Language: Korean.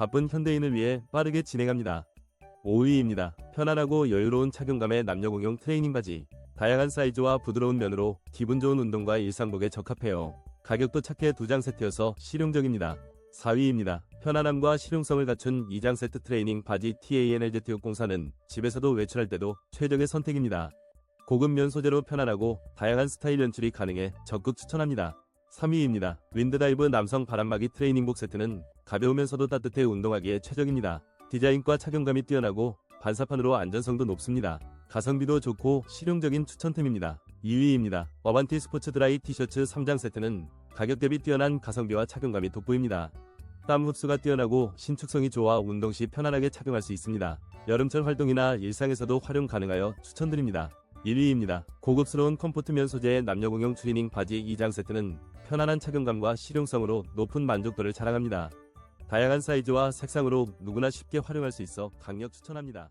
바쁜 현대인을 위해 빠르게 진행합니다. 5위입니다. 편안하고 여유로운 착용감의 남녀 공용 트레이닝 바지. 다양한 사이즈와 부드러운 면으로 기분 좋은 운동과 일상복에 적합해요. 가격도 착해 두 장 세트여서 실용적입니다. 4위입니다. 편안함과 실용성을 갖춘 2장 세트 트레이닝 바지 TANLZ604는 집에서도 외출할 때도 최적의 선택입니다. 고급 면 소재로 편안하고 다양한 스타일 연출이 가능해 적극 추천합니다. 3위입니다. 윈드다이브 남성 바람막이 트레이닝복 세트는 가벼우면서도 따뜻해 운동하기에 최적입니다. 디자인과 착용감이 뛰어나고 반사판으로 안전성도 높습니다. 가성비도 좋고 실용적인 추천템입니다. 2위입니다. 어반티 스포츠 드라이 티셔츠 3장 세트는 가격 대비 뛰어난 가성비와 착용감이 돋보입니다. 땀 흡수가 뛰어나고 신축성이 좋아 운동 시 편안하게 착용할 수 있습니다. 여름철 활동이나 일상에서도 활용 가능하여 추천드립니다. 1위입니다. 고급스러운 컴포트면 소재의 남녀공용 트리닝 바지 2장 세트는 편안한 착용감과 실용성으로 높은 만족도를 자랑합니다. 다양한 사이즈와 색상으로 누구나 쉽게 활용할 수 있어 강력 추천합니다.